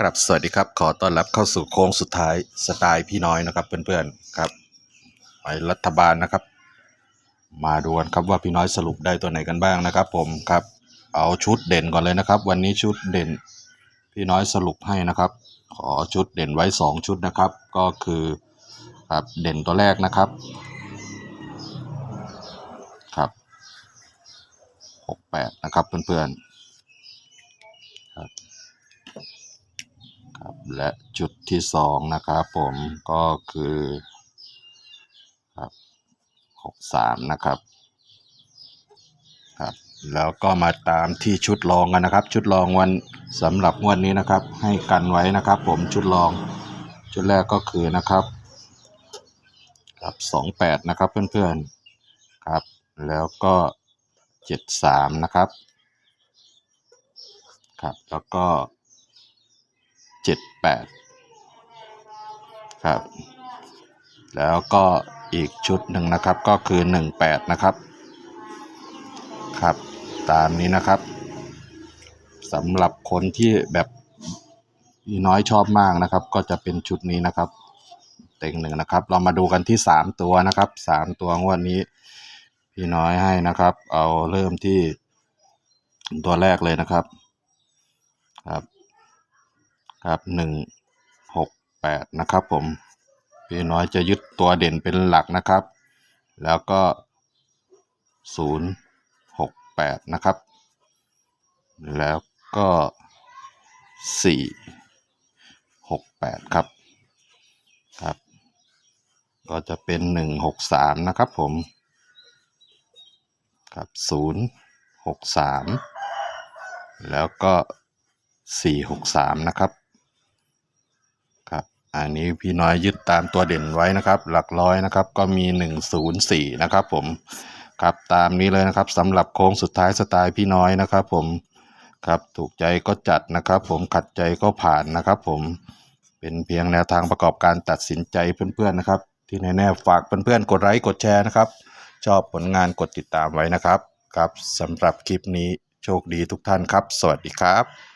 ครับ สวัสดีครับ ขอต้อนรับเข้าสู่โค้งสุดท้ายสไตล์พี่น้อยนะครับ เพื่อนๆครับไปรัฐบาลนะครับ มาดูกันครับว่าพี่น้อยสรุปได้ตัวไหนกันบ้างนะครับ ผมครับ เอาชุดเด่นก่อนเลยนะครับ วันนี้ชุดเด่น พี่น้อยสรุปให้นะครับ ขอชุดเด่นไว้สองชุดนะครับ ก็คือครับเด่นตัวแรกนะครับครับหกแปดนะครับเพื่อนๆครับครับ และจุดที่สองนะครับผมก็คือครับหกสามนะครับครับ แล้วก็มาตามที่ชุดรองกันนะครับ ชุดรองวันสำหรับงวดนี้นะครับ ให้กันไว้นะครับ ผมชุดรองชุดแรกก็คือนะครับครับสองแปดนะครับเพื่อนๆครับ แล้วก็เจ็ดสามนะครับครับ แล้วก็ เจ็ดแปดครับ แล้วก็อีกชุดหนึ่งนะครับก็คือหนึ่งแปดนะครับครับตามนี้นะครับสำหรับคนที่แบบพี่น้อยชอบมากนะครับ ก็จะเป็นชุดนี้นะครับ เต็งหนึ่งนะครับ เรามาดูกันที่สามตัวนะครับสามตัวงวดนี้ พี่น้อยให้นะครับ เอาเริ่มที่ตัวแรกเลยนะครับครับ ครับหนึ่งหกแปดนะครับผมพี่น้อยจะยึดตัวเด่นเป็นหลักนะครับ แล้วก็ศูนย์หกแปดนะครับ แล้วก็สี่หกแปดครับครับ ก็จะเป็นหนึ่งหกสามนะครับผมครับศูนย์หกสามแล้วก็สี่หกสามนะครับครับ อันนี้พี่น้อยยึดตามตัวเด่นไว้นะครับ หลักร้อยนะครับก็มีหนึ่งศูนย์สี่นะครับผมครับตามนี้เลยนะครับสำหรับโค้งสุดท้ายสไตล์พี่น้อยนะครับผมครับถูกใจก็จัดนะครับ ผมขัดใจก็ผ่านนะครับ ผมเป็นเพียงแนวทางประกอบการตัดสินใจเพื่อนๆนะครับ ที่แน่ๆฝากเพื่อนๆกดไลค์กดแชร์นะครับ ชอบผลงานกดติดตามไว้นะครับครับสำหรับคลิปนี้โชคดีทุกท่านครับ สวัสดีครับ